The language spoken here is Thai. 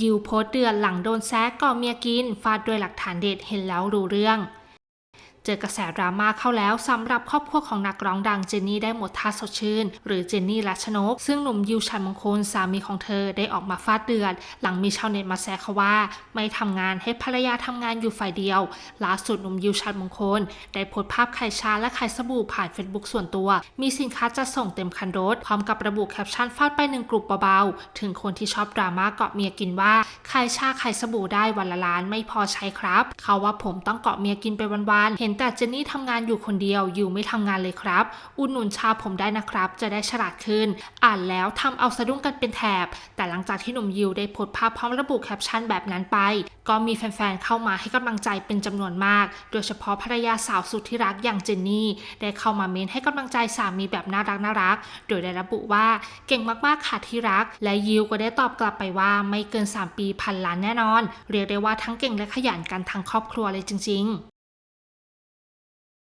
ยิวโพสต์เดือนหลังโดนแซกก่อเมียกินฟาดด้วยหลักฐานเด็ดเห็นแล้วรู้เรื่อง เจอกระแสดราม่าเข้าแล้วสำหรับครอบครัวของนักร้องดังเจนนี่ได้หมดท่าสดชื่น หรือเจนนี่รัชนก ซึ่งหนุ่มยิวชันมงคลสามีของเธอได้ออกมาฟาดเดือด หลังมีชาวเน็ตมาแซะเขาว่า ไม่ทำงานให้ภรรยาทำงานอยู่ฝ่ายเดียวล่าสุดหนุ่มยิวชันมงคล ได้โพสต์ภาพไข่ชาและไข่สบู่ผ่านเฟซบุ๊กส่วนตัว มีสินค้าจะส่งเต็มคันรถพร้อมกับระบุแคปชั่นฟาดไปหนึ่งกลุ่มเบาๆถึงคนที่ชอบดราม่าเกาะเมียกินว่าไข่ชาไข่สบู่ได้วันละล้านไม่พอใช้ครับ เขาว่าผมต้องเกาะเมียกินไปวันๆเห็นแต่เจนนี่ทำงานอยู่คนเดียวอยู่ไม่ทำงานเลยครับ อุดหนุนชาผมได้นะครับ จะได้ฉลาดขึ้น อ่านแล้วทำเอาสะดุ้งกันเป็นแถบ แต่หลังจากที่หนุ่มยิวได้โพสต์ภาพพร้อมระบุแคปชั่นแบบนั้นไป ก็มีแฟนๆเข้ามาให้กำลังใจเป็นจำนวนมาก โดยเฉพาะภรรยาสาวสุดที่รักอย่างเจนนี่ ได้เข้ามาเม้นให้กำลังใจสามีแบบน่ารักน่ารัก โดยได้ระบุว่าเก่งมากๆค่ะที่รัก และยิวก็ได้ตอบกลับไปว่าไม่เกิน 3 ปีพันล้านแน่นอน เรียกได้ว่าทั้งเก่งและขยันกันทั้งครอบครัวเลยจริง ๆ